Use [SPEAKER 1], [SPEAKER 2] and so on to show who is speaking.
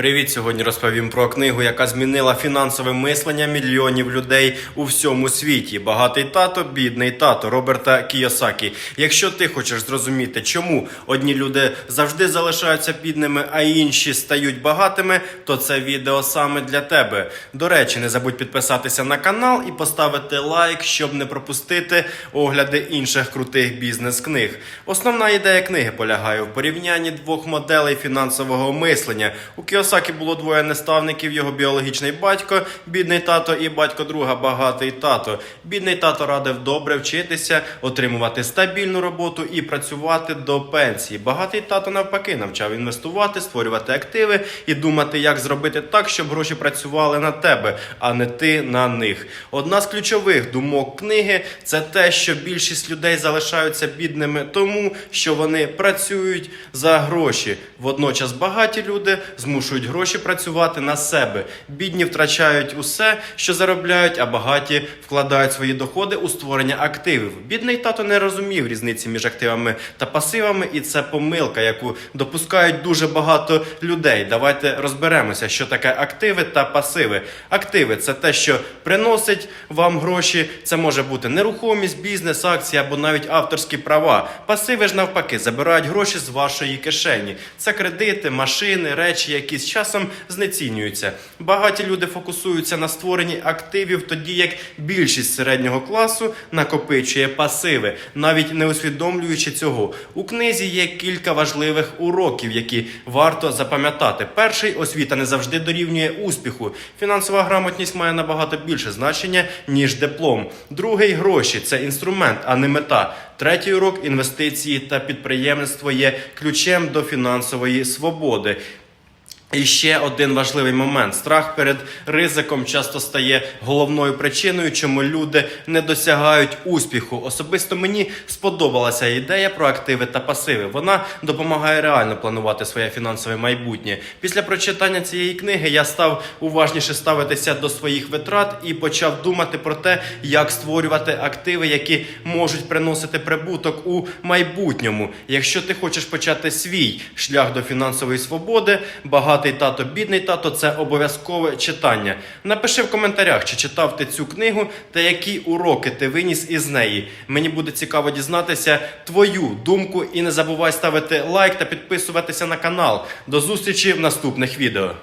[SPEAKER 1] Привіт! Сьогодні розповім про книгу, яка змінила фінансове мислення мільйонів людей у всьому світі. Багатий тато, бідний тато Роберта Кіосакі. Якщо ти хочеш зрозуміти, чому одні люди завжди залишаються бідними, а інші стають багатими, то це відео саме для тебе. До речі, не забудь підписатися на канал і поставити лайк, щоб не пропустити огляди інших крутих бізнес-книг. Основна ідея книги полягає в порівнянні двох моделей фінансового мислення. У Кіосакі було двоє наставників: його біологічний батько, бідний тато і батько друга, багатий тато. Бідний тато радив добре вчитися, отримувати стабільну роботу і працювати до пенсії. Багатий тато навпаки навчав інвестувати, створювати активи і думати, як зробити так, щоб гроші працювали на тебе, а не ти на них. Одна з ключових думок книги це те, що більшість людей залишаються бідними тому, що вони працюють за гроші. Водночас багаті люди змушують гроші працювати на себе. Бідні втрачають усе, що заробляють, а багаті вкладають свої доходи у створення активів. Бідний тато не розумів різниці між активами та пасивами, і це помилка, яку допускають дуже багато людей. Давайте розберемося, що таке активи та пасиви. Активи це те, що приносить вам гроші. Це може бути нерухомість, бізнес, акції або навіть авторські права. Пасиви ж навпаки забирають гроші з вашої кишені. Це кредити, машини, речі, які з часом знецінюються. Багаті люди фокусуються на створенні активів, тоді як більшість середнього класу накопичує пасиви, навіть не усвідомлюючи цього. У книзі є кілька важливих уроків, які варто запам'ятати. Перший освіта не завжди дорівнює успіху. Фінансова грамотність має набагато більше значення ніж диплом. Другий гроші це інструмент, а не мета. Третій урок інвестиції та підприємництво є ключем до фінансової свободи. І ще один важливий момент: страх перед ризиком часто стає головною причиною, чому люди не досягають успіху. Особисто мені сподобалася ідея про активи та пасиви. Вона допомагає реально планувати своє фінансове майбутнє. Після прочитання цієї книги я став уважніше ставитися до своїх витрат і почав думати про те, як створювати активи, які можуть приносити прибуток у майбутньому. Якщо ти хочеш почати свій шлях до фінансової свободи, багатий тато, бідний тато це обов'язкове читання. Напиши в коментарях, чи читав ти цю книгу та які уроки ти виніс із неї. Мені буде цікаво дізнатися твою думку і не забувай ставити лайк та підписуватися на канал. До зустрічі в наступних відео.